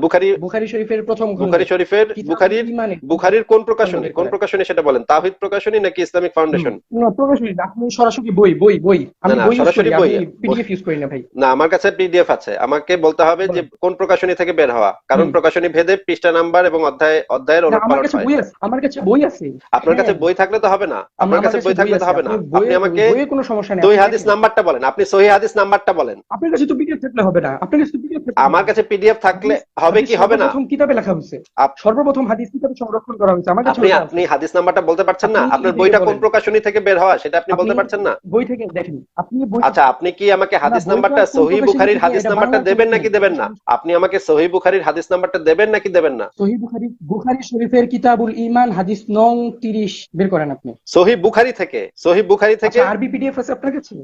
বুখারি বুখারী শরীফের প্রথম বুখারি শরীফের বুখারির বুখারির কোন প্রকাশনী কোন প্রকাশনী সেটা বলেন? তাহিদ প্রকাশনী নাকি ইসলামিক ফাউন্ডেশন? না, প্রকাশনী আপনি সরাসরি বই বই বই। আমি বই সরাসরি বই। পিডিএফ ইউজ করি না ভাই। না আমার কাছে পিডিএফ আছে। আমাকে বলতে হবে যে কোন প্রকাশনী থেকে বের হওয়া। কারণ প্রকাশনী ভেদে পৃষ্ঠা নাম্বার এবং অধ্যায় অধ্যায়ের না, আমার কাছে হয়। বই আছে আমার কাছে বই আছে। আপনার কাছে হ্যাঁ। বই থাকলে তো হবে না। আপনার কাছে বই থাকলে তো হবে না। আপনি আমাকে কোনো সমস্যা নেই। সহি হাদিস নাম্বারটা বলেন। আপনি সহি হাদিস নাম্বারটা বলেন। আপনার কাছে তো পিডিএফ থাকলে হবে না। আপনার কাছে তো পিডিএফ আমার কাছে পিডিএফ থাকলে হবে কি হবে না? প্রথম কিতাবে লেখা হয়েছে। সর্বপ্রথম হাদিস কিতাবে সংরক্ষণ করা হয়েছে। আমার কাছে আপনি আপনি হাদিস নাম্বারটা বলতে পারছেন না? আপনার বইটা কোন প্রকাশনী থেকে বের হওয়া? সেটা আপনি বলতে পারছেন না? বই থেকে দেখেন আপনি আচ্ছা আপনি কি আমাকে হাদিস নাম্বারটা সহি বুখারীর হাদিস নাম্বারটা দেবেন নাকি দেবেন না? আপনি আমাকে সহি বুখারীর হাদিস নাম্বারটা দেবেন নাকি দেবেন না? সহি বুখারী বুখারী শরীফের কিতাবুল ঈমান হাদিস নং 30 বের করেন আপনি। সহি বুখারী থেকে? সহি বুখারী থেকে? আচ্ছা আরবি পিডিএফ আছে আপনার কাছে?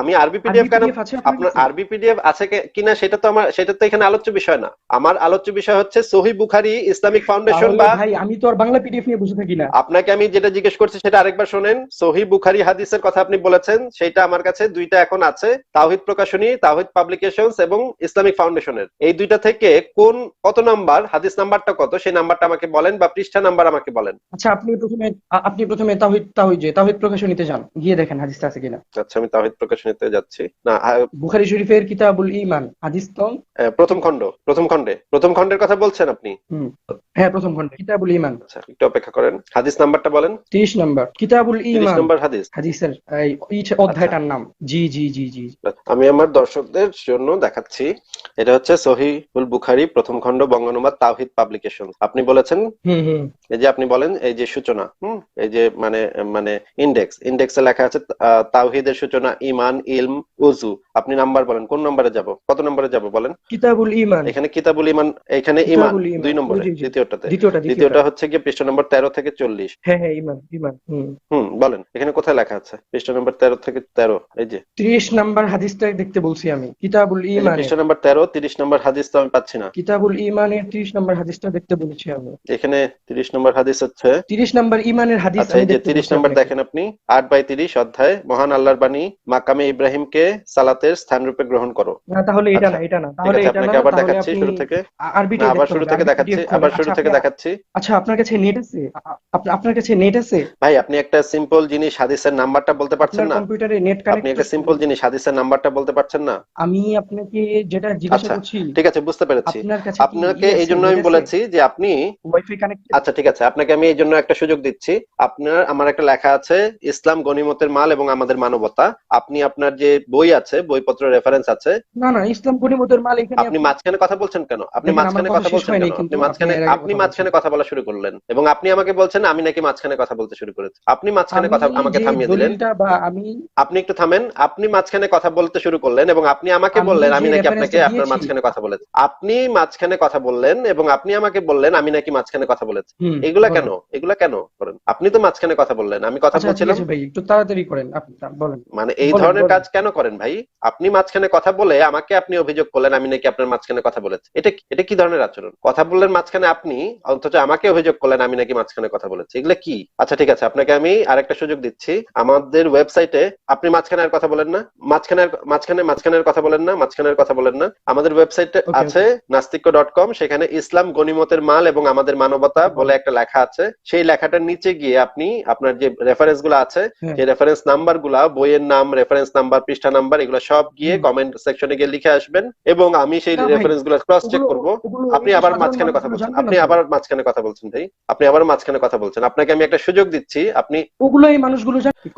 আমি আরবি পিডিএফ কেন আপনার আরবি পিডিএফ আছে কিনা সেটা তো আমার সেটা তো এখানে আলোচ্য বিষয় না। আমার আলোচ্য বিষয় হচ্ছে সহি বুখারী ইসলামিক ফাউন্ডেশন বা ভাই আমি তো আর বাংলা পিডিএফ নিয়ে বসে থাকি না। আপনাকে আমি যেটা জিজ্ঞেস করছি সেটা আরেকবার শোনেন। সহি বুখারী হাদিসের কথা আপনি বলেছেন সেটা আমার কাছে দুইটা এখন আছে। তাওহিদ প্রকাশনী তাওহিদ পাবলিকেশনস এবং ইসলামিক ফাউন্ডেশনের। এই দুইটা থেকে কোন কত নাম্বার হাদিস নাম্বারটা কত সেই নাম্বারটা আমাকে বলেন বা পৃষ্ঠা নাম্বার আমাকে বলেন। আচ্ছা আপনি প্রথমে আপনি প্রথমে তাহিদ তাহিদ যে তাহিদ প্রকাশনীতে যান। গিয়ে দেখেন হাদিসটা আছে কিনা। আচ্ছা আমি তাওহিদ প্রকাশনীতে যাচ্ছি। না বুখারী শরীফের কিতাবুল ঈমান হাদিস আহ, প্রথম খণ্ড প্রথম খণ্ডে। প্রথম খণ্ডের কথা বলছেন আপনি? হ্যাঁ প্রথম খণ্ড কিতাবুল ঈমান। আচ্ছা একটু অপেক্ষা করেন। হাদিস নাম্বারটা বলেন। 30 নাম্বার কিতাবুল ঈমান। নম্বর হাদিস। হাদিসের এই এই অধ্যায়টার নাম। জি জি জি জি। আমি আমার দর্শকদের জন্য দেখাচ্ছি। এটা হচ্ছে সহিহুল বুখারী প্রথম খণ্ড বঙ্গানুবাদ তাওহিদ পাবলিকেশন। আপনি বলেছেন? এই যে আপনি বলেন এই যে সূচনা হুম? এই যে মানে মানে ইন্ডেক্স ইন্ডেক্সে লেখা আছে তাওহিদের সূচনা ইমান ইলম উজু আপনি নাম্বার বলেন কোন নম্বরে যাব? কত নম্বরে যাব বলেন? কিতাবুল ঈমান। এখানে কিতাবুল ইমান এখানে ইমান দুই নম্বরে। দ্বিতীয়টাতে। দ্বিতীয়টা হচ্ছে গিয়ে পৃষ্ঠা নম্বর তেরো থেকে চল্লিশ। হ্যাঁ হ্যাঁ ঈমান ঈমান হুম। বলেন এখানে কোথায় লেখা আছে? পৃষ্ঠা নম্বর তেরো থেকে তেরো এই যে। 30 নাম্বার হাদিসটা দেখতে বলছি আমি কিতাবুল যে পৃষ্ঠা নম্বর তেরো তিরিশ নম্বর হাদিস তো আমি পাচ্ছি না। কিতাবুল ঈমানের 30 নাম্বার হাদিসটা দেখতে বলেছি এখানে তিরিশ নম্বর হাদিস হচ্ছে 30 নাম্বার ঈমানের হাদিস আচ্ছা এই যে তিরিশ নম্বর দেখেন আপনি আট বাই তিরিশ অধ্যায় মহান আল্লাহর বাণী মাকামে ইব্রাহিমকে সালাতের স্থান রূপে গ্রহণ করো। না তাহলে এটা আচ্ছা, না এটা না। তাহলে এটা আপনাকে আবার দেখাচ্ছি শুরু থেকে। আরবিটা আবার শুরু থেকে দেখাচ্ছি আবার শুরু থেকে দেখাচ্ছি। আচ্ছা আপনার কাছে নেট আছে? আপনার কাছে নেট আছে? ভাই আপনি একটা সিম্পল জিনিস হাদিসের নাম্বারটা বলতে পারছেন না। কম্পিউটারে নেট আপনি একটা সিম্পল জিনিস হাদিসের নাম্বারটা বলতে পারছেন না। আমি আপনাকে যেটা জিজ্ঞাসা আচ্ছা, করছি। ঠিক আছে বুঝতে পেরেছি। আপনাকে এই জন্য আমি বলেছি যে আপনি ওয়াইফাই কানেক্ট আচ্ছা ঠিক আছে আপনাকে আমি এই জন্য একটা সুযোগ দিচ্ছি। আপনার আমার একটা লেখা আছে ইসলাম গনিমতের মাল এবং আমাদের মানবতা। আপনি আপনার যে বই আছে বইপত্র রেফারেন্স আছে না না ইসলাম গনিমতের মাল এখানে আপনি মাঝখানে কথা বলছেন কেন? আপনি মাঝখানে কথা বলছেন কেন? আপনি মাঝখানে আপনি মাঝখানে কথা বলা শুরু করলেন। এবং আপনি আমাকে বলছেন আমি নাকি মাঝখানে কথা বলতে শুরু করেছি। আপনি মাঝখানে কথা আমি আমাকে থামিয়ে দিলেন। আপনি একটু থামেন। আপনি মাঝখানে কথা বলতে শুরু করলেন এবং আপনি আমাকে বললেন আমি নাকি আপনাকে টা আপনার মাঝখানে কথা বলেছি আপনি মাঝখানে কথা বললেন এবং আপনি আমাকে বললেন আমি নাকি মাঝখানে কথা বলেছি। এগুলা কেন? এগুলা কেন করেন? আপনি তো মাঝখানে কথা বললেন আমি কথা আচ্ছা বলছিলাম। ভাই একটু তাড়াতাড়ি করেন বলেন। মানে এই ধরনের কাজ কেন করেন ভাই? আপনি মাঝখানে কথা বলে আমাকে আপনি অভিযোগ করলেন আমি নাকি আপনার মাঝখানে কথা বলেছি। এটা এটা কি ধরনের আচরণ? কথা বললেন মাঝখানে আপনি অথচ আমাকে অভিযোগ করলেন আমি নাকি মাঝখানে কথা বলেছি। এগুলো কি? আচ্ছা ঠিক আছে আপনাকে আমি আরেকটা সুযোগ দিচ্ছি। আমাদের ওয়েবসাইটে আপনি মাঝখানে আর কথা বলেন না মাঝখানে মাঝখানে মাঝখানের কথা বলেন না মাঝখানের কথা বলেন না। আমাদের ওয়েবসাইটে আছে নাস্তিক্য ডট কম সেখানে ইসলাম গনিমতের মাল এবং আমাদের মানবতা বলে একটা লেখা আছে। সেই লেখাটার নিচে গিয়ে আপনি আপনার যে রেফারেন্সগুলো আছে। যে রেফারেন্স নাম্বারগুলা বইয়ের নাম রেফারেন্স নাম্বার পৃষ্ঠা নাম্বার এগুলো সব গিয়ে কমেন্ট সেকশনে গিয়ে লিখে আসবেন এবং আমি সেই রেফারেন্সগুলো ক্রস চেক করব। আপনি আবার মাঝখানে কথা বলছেন। আপনি আবার মাঝখানে কথা বলছেন ভাই। আপনি আবার মাঝখানে কথা বলছেন। আপনাকে আমি একটা সুযোগ দিচ্ছি। আপনি ওগুলো এই মানুষগুলো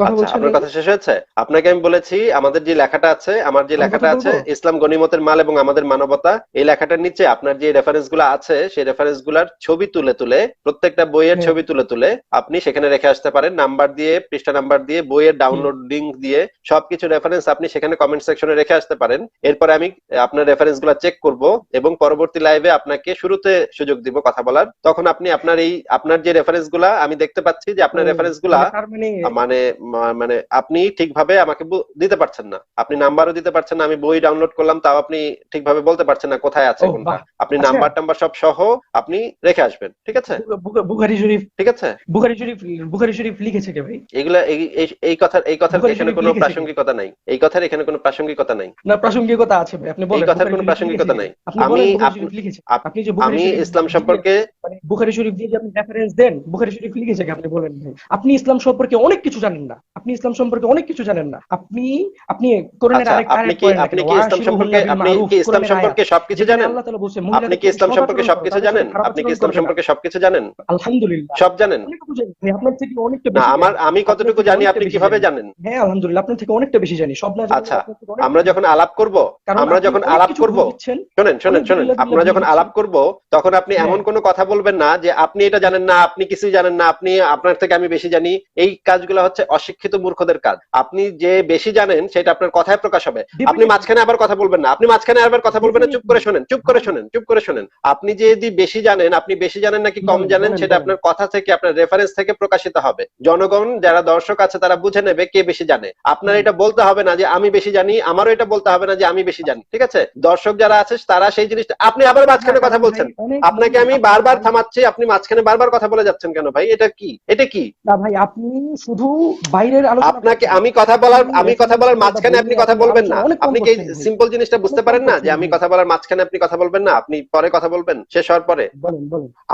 আচ্ছা আপনার কথা শেষ হয়েছে? আপনাকে আমি বলেছি আমাদের যে লেখাটা আছে আমার যে লেখাটা আছে ইসলাম গনিমতের মাল এবং আমাদের মানবতা এই লেখাটার নিচে আপনার যে রেফারেন্সগুলো আছে সেই রেফারেন্সগুলার ছবি তুলে তুলে প্রত্যেকটা বইয়ের হ্যাঁ। ছবি তুলে তুলে আপনি সেখানে রেখে আসতে পারেন। নাম্বার দিয়ে পৃষ্ঠা নাম্বার দিয়ে বইয়ের ডাউনলোড লিংক দিয়ে সবকিছু রেফারেন্স আপনি সেখানে কমেন্ট সেকশনে রেখে আসতে পারেন। এরপরে আমি আপনার রেফারেন্সগুলা চেক করব এবং পরবর্তী লাইভে আপনাকে শুরুতে সুযোগ দিব কথা বলার। তখন আপনি আপনার এই আপনার যে রেফারেন্সগুলা আমি দেখতে পাচ্ছি যে আপনার রেফারেন্সগুলা মানে মানে মানে মানে আপনি ঠিকভাবে আমাকে দিতে পারছেন না। আপনি নাম্বারও দিতে পারছেন না। আমি বই ডাউনলোড করলাম তাও আপনি ঠিকভাবে বলতে পারছেন না কোথায় আছে কোনটা। আপনি আচ্ছা। নাম্বার টাম্বার সব সহ আপনি রেখে আসবেন ঠিক আছে? বুখারি শরীফ ঠিক আছে? বুখারি শরীফ বুখারি শরীফ লিখেছে কে ভাই? এগুলা এই- কথার এই কথার এখানে কোনো প্রাসঙ্গিকতা নাই। এই কথার এখানে কোনো প্রাসঙ্গিকতা নাই। না প্রাসঙ্গিকতা আছে ভাই আপনি বলেন এই কথার কোনো প্রাসঙ্গিকতা নাই। আমি আপনি যে আমি ইসলাম সম্পর্কে মানে বুখারী শরীফ দিয়ে যে আপনি রেফারেন্স দেন বুখারী শরীফ লিখেছে কি আপনি বলেন ভাই? আপনি ইসলাম সম্পর্কে অনেক কিছু জানেন না। আপনি ইসলাম সম্পর্কে অনেক কিছু জানেন না। আপনি আপনি কোরআনের আচ্ছা আরেক আপনি কি আপনি কি ইসলাম সম্পর্কে আপনি কি ইসলাম সম্পর্কে সবকিছু জানেন? আপনি কি ইসলাম সম্পর্কে সবকিছু জানেন? আপনি কি ইসলাম সম্পর্কে সবকিছু জানেন? আলহামদুলিল্লাহ। সব জানেন? আপনার থেকে অনেকটা না বেশি আমার আমি কতটুকু জানি আপনি কীভাবে জানেন। হ্যাঁ আলহামদুলিল্লাহ। আপনার থেকে অনেকটা বেশি জানি। সব না আচ্ছা, আমরা যখন আলাপ করব আমরা যখন আলাপ করব। শোনেন শোনেন শোনেন আমরা যখন আলাপ করব তখন আপনি হ্যাঁ। এমন কোনো কথা বলবেন না যে আপনি এটা জানেন না আপনি কিছুই জানেন না আপনি আপনার থেকে আমি বেশি জানি। এই কাজগুলো হচ্ছে অশিক্ষিত মূর্খদের কাজ। আপনি যে বেশি জানেন সেটা আপনার কথায় প্রকাশ হবে। আপনি মাঝখানে আবার কথা বলবেন না। আপনি মাঝখানে আবার কথা বলবেন না চুপ করে শোনেন চুপ করে শোনেন চুপ করে শোনেন। আপনি যদি বেশি জানেন আপনি বেশি জানেন নাকি কম জানেন সেটা আপনার কথা থেকে আপনার রেফারেন্স থেকে প্রকাশিত হবে। জনগণ যারা দর্শক আছে তারা বুঝে নেবে কে বেশি জানে। আপনার এটা বলতে হবে না যে আমি বেশি জানি। আমারও এটা বলতে হবে না যে আমি বেশি জানি। ঠিক আছে? দর্শক যারা আছে তারা সেই জিনিসটা আপনি আবার মাঝখানে কথা বলছেন। আপনাকে আমি বারবার থামাচ্ছি আপনি মাঝখানে বারবার কথা বলে যাচ্ছেন কেন ভাই? এটা কি? এটা কি? না ভাই আপনি শুধু বাইরের আলোচনা আপনাকে আমি কথা বলার আমি কথা বলার মাঝখানে আপনি কথা বলবেন না। আপনি কি সিম্পল জিনিসটা বুঝতে পারেন না? যে আমি কথা বলার মাঝখানে আপনি কথা বলবেন না আপনি পরে কথা বলবেন শেষ হওয়ার পরে।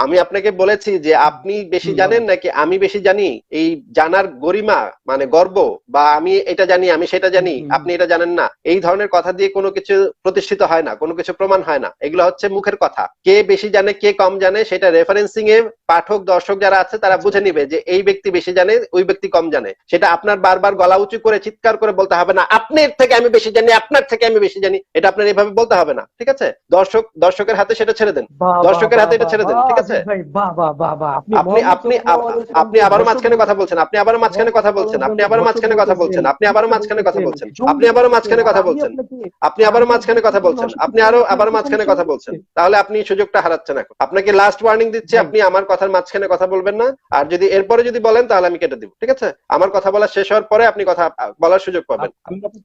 আমি আপনাকে বলেছি যে আপনি বেশি জানেন নাকি আমি বেশি জানি? এই জানার গরিমা মানে গর্ব বা আমি এটা জানি আমি সেটা জানি আপনি এটা জানেন না। এই ধরনের কথা দিয়ে কোনো কিছু প্রতিষ্ঠিত হয় না কোনো কিছু প্রমাণ হয় না। এগুলো হচ্ছে মুখের কথা। কে বেশি জানে কে কম জানে সেটা রেফারেন্সিং এ পাঠক দর্শক যারা আছে তারা বুঝে নিবে যে এই ব্যক্তি বেশি জানে ওই ব্যক্তি কম জানে। সেটা আপনার বারবার গলা উঁচু করে চিৎকার করে বলতে হবে না আপনার থেকে আমি বেশি জানি আপনার থেকে আমি বেশি জানি। এটা আপনার এইভাবে বলতে হবে না ঠিক আছে? দর্শক দর্শকের হাতে সেটা ছেড়ে দেন। দর্শকের হাতে এটা ছেড়ে দেন, ঠিক আছে? আপনি আপনি আপনি আবারও মাঝখানে কথা বলছেন আপনি আবারও মাঝখানে কথা বলছেন আপনি আবারও মাঝখানে কথা বলছেন আপনি আবারও মাঝখানে কথা বলছেন আপনি আবারও মাঝখানে কথা বলছেন আপনি আবারও মাঝখানে কথা বলছেন আপনি আরও আবার মাঝখানে কথা বলছেন। তাহলে আপনি সুযোগটা হারাচ্ছেন এখন। আপনাকে লাস্ট ওয়ার্নিং দিচ্ছি আপনি আমার কথার মাঝখানে কথা বলবেন না আর যদি এরপরে যদি বলেন তাহলে আমি কেটে দিব ঠিক আছে? আমার কথা বলা শেষ হওয়ার পরে আপনি কথা বলার সুযোগ পাবেন।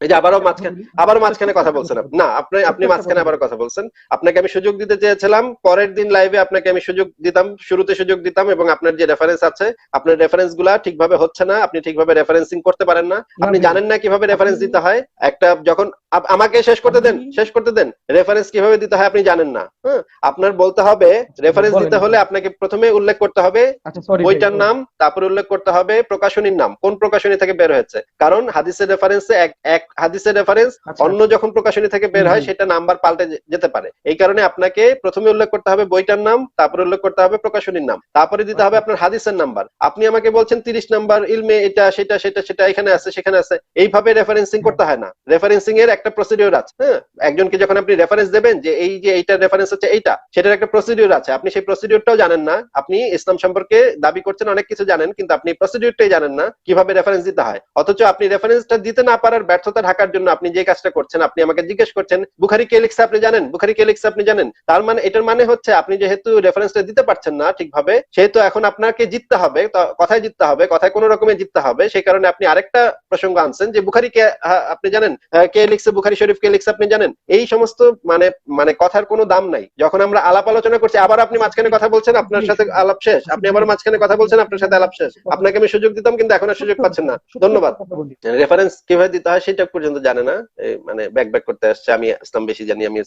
এই যে আবারও মাঝখানে আবারও মাঝখানে কথা বলছেন না আপনি আপনি মাঝখানে আবার কথা বলছেন। আপনাকে আমি সুযোগ দিতে চেয়েছিলাম পরের দিন লাইভে আপনাকে আমি সুযোগ দিতাম শুরুতে সুযোগ দিতাম এবং আপনার যে রেফারেন্স আছে আপনার রেফারেন্সগুলা ঠিকভাবে হচ্ছে না আপনি ঠিকভাবে রেফারেন্সিং করতে পারেন না। আপনি জানেন না কীভাবে রেফারেন্স দিতে হয়। একটা যখন আমাকে শেষ করতে দেন শেষ করতে দেন। রেফারেন্স কীভাবে দিতে হয় আপনি জানেন না। হ্যাঁ আপনার বলতে হবে রেফারেন্স দিতে হলে আপনাকে প্রথমে উল্লেখ করতে হবে আচ্ছা বইটার নাম তারপরে উল্লেখ করতে হবে প্রকাশনীর নাম কোন প্রকাশনী থেকে বের হয়েছে। কারণ হাদিসের রেফারেন্সে এক এক হাদিসের রেফারেন্স আচ্ছা, অন্য যখন প্রকাশনী থেকে বের হয় সেটা নাম্বার পাল্টে যেতে পারে। এই কারণে আপনাকে প্রথমে উল্লেখ করতে হবে বইটার নাম তারপরে উল্লেখ করতে হবে প্রকাশনীর নাম। তারপরে দিতে হবে আপনার হাদিসের নাম্বার। আপনি আমাকে বলছেন তিরিশ নাম্বার ইলমে এটা সেটা সেটা সেটা এখানে আছে সেখানে আছে। এইভাবে রেফারেন্সিং করতে হয় না। রেফারেন্সিং এর একটা প্রসিডিওর আছে হ্যাঁ? একজনকে যখন আপনি রেফারেন্স দেবেন যে এই যে এইটা রেফারেন্স হচ্ছে এইটা সেটার একটা প্রসিডিওর আছে। আপনি সেই প্রসিডিওরটাও জানেন না। আপনি ইসলাম সম্পর্কে দাবি করছেন অনেক কিছু জানেন কিন্তু আপনি প্রসিডিওরটাই জানেন না কীভাবে রেফারেন্স দিতে হয়। অথচ আপনি রেফারেন্সটা দিতে না পারার ব্যর্থতা ঢাকার জন্য আপনি যে কাজটা করছেন আপনি আমাকে জিজ্ঞেস করছেন বুখারি কে লিখছে আপনি জানেন? বুখারি কে লিখছে আপনি জানেন? তার মানে এটার মানে হচ্ছে আপনি যেহেতু রেফারেন্সটা দিতে পারছেন না ঠিকভাবে সেহেতু এখন আপনাকে জিততে হবে কথায় জিততে হবে কথায় কোনো রকমে জিততে হবে। সেই কারণে আপনি আরেকটা প্রসঙ্গ আনছেন যে বুখারি কে হ্যাঁ, আপনি জানেন আহ, কে লিখছে বুখারি শরীফ কে লিখছে আপনি জানেন? এই সমস্ত মানে মানে কথার কোনো দাম নাই। যখন আমরা আলাপ আলোচনা করছি আবার আপনি মাঝখানে কথা বলছেন আপনার সাথে আলাপ শেষ। আপনি আবার মাঝখানে কথা বলছেন আপনার সাথে আলাপ শেষ। আপনাকে আমি সুযোগ দিতাম কিন্তু এখন আর সুযোগ পাচ্ছেন না। ধন্যবাদ। রেফারেন্স কীভাবে দিতে হয় সেটা পর্যন্ত জানে না। মানে ব্যাক ব্যাক করতে আসছে আমি ইসলাম বেশি জানি আমি